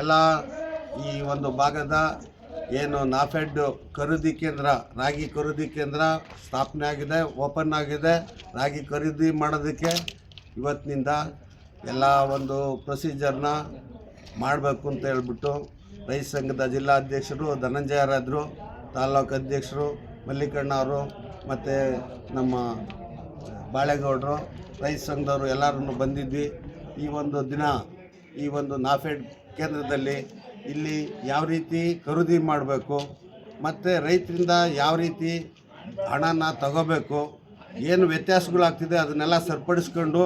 ಎಲ್ಲ ಈ ಒಂದು ಭಾಗದ ಏನು ನಾಫೆಡ್ ಖರೀದಿ ಕೇಂದ್ರ, ರಾಗಿ ಖರೀದಿ ಕೇಂದ್ರ ಸ್ಥಾಪನೆ ಆಗಿದೆ, ಓಪನ್ ಆಗಿದೆ. ರಾಗಿ ಖರೀದಿ ಮಾಡೋದಕ್ಕೆ ಇವತ್ತಿನಿಂದ ಎಲ್ಲ ಒಂದು ಪ್ರೊಸೀಜರ್ನ ಮಾಡಬೇಕು ಅಂತ ಹೇಳ್ಬಿಟ್ಟು ರೈತ ಸಂಘದ ಜಿಲ್ಲಾಧ್ಯಕ್ಷರು, ಧನಂಜಯರಾದರು, ತಾಲೂಕು ಅಧ್ಯಕ್ಷರು, ಮಲ್ಲಿಕಣ್ಣ ಅವರು ಮತ್ತು ನಮ್ಮ ಬಾಳೆಗೌಡರು, ರೈತ ಸಂಘದವರು ಎಲ್ಲರೂ ಬಂದಿದ್ವಿ. ಈ ಒಂದು ದಿನ ಈ ಒಂದು ನಾಫೆಡ್ ಕೇಂದ್ರದಲ್ಲಿ ಇಲ್ಲಿ ಯಾವ ರೀತಿ ಖರೀದಿ ಮಾಡಬೇಕು, ಮತ್ತು ರೈತರಿಂದ ಯಾವ ರೀತಿ ಹಣನ ತಗೋಬೇಕು, ಏನು ವ್ಯತ್ಯಾಸಗಳಾಗ್ತಿದೆ ಅದನ್ನೆಲ್ಲ ಸರಿಪಡಿಸ್ಕೊಂಡು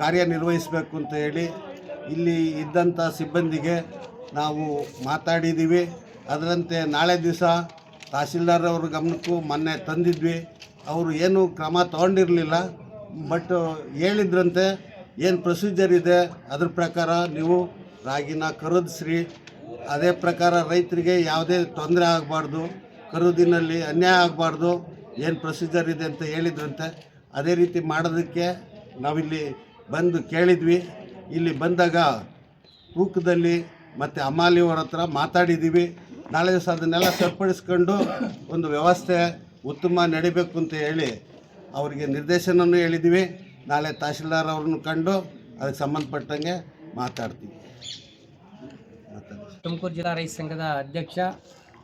ಕಾರ್ಯನಿರ್ವಹಿಸಬೇಕು ಅಂತ ಹೇಳಿ ಇಲ್ಲಿ ಇದ್ದಂಥ ಸಿಬ್ಬಂದಿಗೆ ನಾವು ಮಾತಾಡಿದ್ದೀವಿ. ಅದರಂತೆ ನಾಳೆ ದಿವಸ ತಹಸೀಲ್ದಾರ್ ಅವ್ರ ಗಮನಕ್ಕೂ ಮೊನ್ನೆ ತಂದಿದ್ವಿ. ಅವರು ಏನು ಕ್ರಮ ತಗೊಂಡಿರಲಿಲ್ಲ, ಬಟ್ ಹೇಳಿದ್ರಂತೆ, ಏನು ಪ್ರೊಸೀಜರ್ ಇದೆ, ಅದ್ರ ಪ್ರಕಾರ ನೀವು ರಾಗಿನ ಖರೀದಿಸ್ರಿ ಅದೇ ಪ್ರಕಾರ ರೈತರಿಗೆ ಯಾವುದೇ ತೊಂದರೆ ಆಗಬಾರ್ದು ಖರೀದಿನಲ್ಲಿ ಅನ್ಯಾಯ ಆಗಬಾರ್ದು, ಏನು ಪ್ರೊಸೀಜರ್ ಇದೆ ಅಂತ ಹೇಳಿದ್ರಂತೆ, ಅದೇ ರೀತಿ ಮಾಡೋದಕ್ಕೆ ನಾವಿಲ್ಲಿ ಬಂದು ಕೇಳಿದ್ವಿ. ಇಲ್ಲಿ ಬಂದಾಗ ತೂಕದಲ್ಲಿ ಮತ್ತು ಅಮಾಲಿಯವರ ಹತ್ರ ಮಾತಾಡಿದ್ದೀವಿ ನಾಳೆ ದಿವಸ ಅದನ್ನೆಲ್ಲ ಸರಿಪಡಿಸ್ಕೊಂಡು ಒಂದು ವ್ಯವಸ್ಥೆ ಉತ್ತಮ ನಡಿಬೇಕು ಅಂತ ಹೇಳಿ ಅವರಿಗೆ ನಿರ್ದೇಶನವೂ ಹೇಳಿದ್ದೀವಿ ನಾಳೆ ತಹಶೀಲ್ದಾರ್ ಅವ್ರನ್ನ ಕಂಡು ಅದಕ್ಕೆ ಸಂಬಂಧಪಟ್ಟಂಗೆ ಮಾತಾಡ್ತೀವಿ. ಮಾತಾಡಿ ತುಮಕೂರು ಜಿಲ್ಲಾ ರೈತ ಸಂಘದ ಅಧ್ಯಕ್ಷ,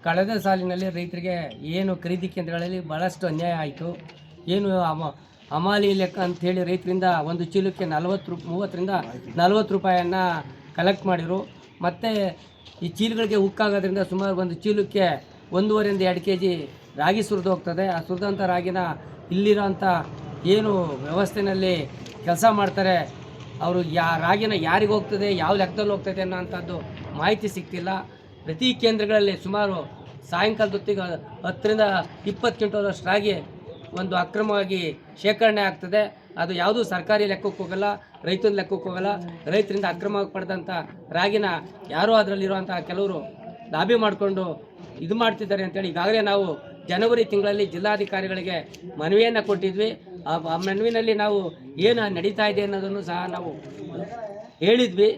ಕಳೆದ ಸಾಲಿನಲ್ಲಿ ರೈತರಿಗೆ ಏನು ಖರೀದಿ ಕೇಂದ್ರಗಳಲ್ಲಿ ಭಾಳಷ್ಟು ಅನ್ಯಾಯ ಆಯಿತು. ಏನು ಅಮ ಹಮಾಲಿ ಲೆಕ್ಕ ಅಂಥೇಳಿ ರೈತರಿಂದ ಒಂದು ಚೀಲಕ್ಕೆ ನಲವತ್ತು ರೂ, ಮೂವತ್ತರಿಂದ ನಲವತ್ತು ರೂಪಾಯಿಯನ್ನು ಕಲೆಕ್ಟ್ ಮಾಡಿದರು ಮತ್ತು ಈ ಚೀಲಗಳಿಗೆ ಉಕ್ಕಾಗೋದ್ರಿಂದ ಸುಮಾರು ಒಂದು ಚೀಲಕ್ಕೆ ಒಂದೂವರೆಯಿಂದ ಎರಡು ಕೆ ಜಿ ರಾಗಿ ಸುರಿದು ಹೋಗ್ತದೆ. ಆ ಸುರಿದಂಥ ರಾಗಿನ ಇಲ್ಲಿರೋಂಥ ಏನು ವ್ಯವಸ್ಥೆಯಲ್ಲಿ ಕೆಲಸ ಮಾಡ್ತಾರೆ. ಅವರು ಯಾ, ರಾಗಿನ ಯಾರಿಗೆ ಹೋಗ್ತದೆ, ಯಾವ ಲೆಕ್ಕದಲ್ಲಿ ಹೋಗ್ತದೆ ಅನ್ನೋಂಥದ್ದು ಮಾಹಿತಿ ಸಿಗ್ತಿಲ್ಲ. ಪ್ರತಿ ಕೇಂದ್ರಗಳಲ್ಲಿ ಸುಮಾರು ಸಾಯಂಕಾಲದ ಹೊತ್ತಿಗೆ ಹತ್ತರಿಂದ ಇಪ್ಪತ್ತು ಕ್ವಿಂಟಲಷ್ಟು ರಾಗಿ ಒಂದು ಅಕ್ರಮವಾಗಿ ಶೇಖರಣೆ ಆಗ್ತದೆ. ಅದು ಯಾವುದೂ ಸರ್ಕಾರಿ ಲೆಕ್ಕಕ್ಕೆ ಹೋಗಲ್ಲ, ರೈತನ ಲೆಕ್ಕಕ್ಕೆ ಹೋಗಲ್ಲ. ರೈತರಿಂದ ಅಕ್ರಮವಾಗಿ ಪಡೆದಂಥ ರಾಗಿನ ಯಾರೋ ಅದರಲ್ಲಿರುವಂಥ ಕೆಲವರು ಲಾಬಿ ಮಾಡಿಕೊಂಡು ಇದು ಮಾಡ್ತಿದ್ದಾರೆ ಅಂತೇಳಿ ಈಗಾಗಲೇ ನಾವು ಜನವರಿ ತಿಂಗಳಲ್ಲಿ ಜಿಲ್ಲಾಧಿಕಾರಿಗಳಿಗೆ ಮನವಿಯನ್ನು ಕೊಟ್ಟಿದ್ವಿ. ಆ ಮನವಿನಲ್ಲಿ ನಾವು ಏನು ನಡೀತಾ ಇದೆ ಅನ್ನೋದನ್ನು ಸಹ ನಾವು ಹೇಳಿದ್ವಿ.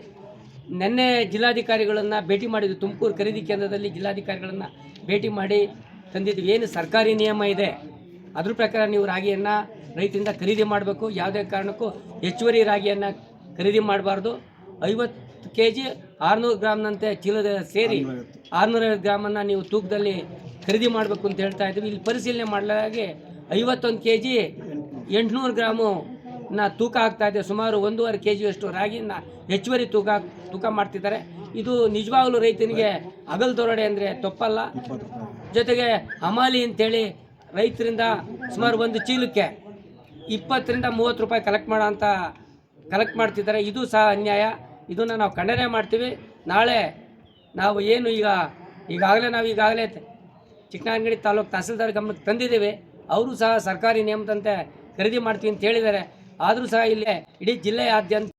ನಿನ್ನೆ ಜಿಲ್ಲಾಧಿಕಾರಿಗಳನ್ನು ಭೇಟಿ ಮಾಡಿದ್ವಿ ತುಮಕೂರು ಖರೀದಿ ಕೇಂದ್ರದಲ್ಲಿ ಜಿಲ್ಲಾಧಿಕಾರಿಗಳನ್ನು ಭೇಟಿ ಮಾಡಿ ತಂದಿದ್ವಿ. ಏನು ಸರ್ಕಾರಿ ನಿಯಮ ಇದೆ, ಅದ್ರ ಪ್ರಕಾರ ನೀವು ರಾಗಿಯನ್ನು ರೈತರಿಂದ ಖರೀದಿ ಮಾಡಬೇಕು. ಯಾವುದೇ ಕಾರಣಕ್ಕೂ ಹೆಚ್ಚುವರಿ ರಾಗಿಯನ್ನು ಖರೀದಿ ಮಾಡಬಾರ್ದು. ಐವತ್ತು ಕೆ ಜಿ ಆರುನೂರು ಗ್ರಾಮ್ನಂತೆ ಚೀಲದ ಸೇರಿ ಆರುನೂರೈವತ್ತು ಗ್ರಾಮನ್ನು ನೀವು ತೂಕದಲ್ಲಿ ಖರೀದಿ ಮಾಡಬೇಕು ಅಂತ ಹೇಳ್ತಾ ಇದ್ದೀವಿ ಇಲ್ಲಿ ಪರಿಶೀಲನೆ ಮಾಡಲಾಗಿ ಐವತ್ತೊಂದು ಕೆ ಜಿ ಎಂಟುನೂರು ಗ್ರಾಮು ನ ತೂಕ ಆಗ್ತಾ ಇದೆ. ಸುಮಾರು ಒಂದೂವರೆ ಕೆ ಜಿಯಷ್ಟು ರಾಗಿನ ಹೆಚ್ಚುವರಿ ತೂಕ ತೂಕ ಮಾಡ್ತಿದ್ದಾರೆ. ಇದು ನಿಜವಾಗ್ಲೂ ರೈತನಿಗೆ ಅಗಲ್ ದೊರಡೆ ಅಂದರೆ ತಪ್ಪಲ್ಲ. ಜೊತೆಗೆ ಹಮಾಲಿ ಅಂತೇಳಿ ರೈತರಿಂದ ಸುಮಾರು ಒಂದು ಚೀಲಕ್ಕೆ ಇಪ್ಪತ್ತರಿಂದ ಮೂವತ್ತು ರೂಪಾಯಿ ಕಲೆಕ್ಟ್ ಮಾಡೋ ಅಂತ ಕಲೆಕ್ಟ್ ಮಾಡ್ತಿದ್ದಾರೆ. ಇದು ಸಹ ಅನ್ಯಾಯ. ಇದನ್ನು ನಾವು ಖಂಡನೆ ಮಾಡ್ತೀವಿ. ನಾಳೆ ನಾವು ಏನು ಈಗ, ಈಗಾಗಲೇ ನಾವು ಈಗಾಗಲೇ ಚಿಕ್ಕನಂಗಡಿ ತಾಲೂಕು ತಹಸೀಲ್ದಾರ್ ಗಮನಕ್ಕೆ ತಂದಿದ್ದೀವಿ. ಅವರು ಸಹ ಸರ್ಕಾರಿ ನಿಯಮದಂತೆ ಖರೀದಿ ಮಾಡ್ತೀವಿ ಅಂತ ಹೇಳಿದ್ದಾರೆ. ಆದರೂ ಸಹ ಇಲ್ಲಿ ಇಡೀ ಜಿಲ್ಲೆಯಾದ್ಯಂತ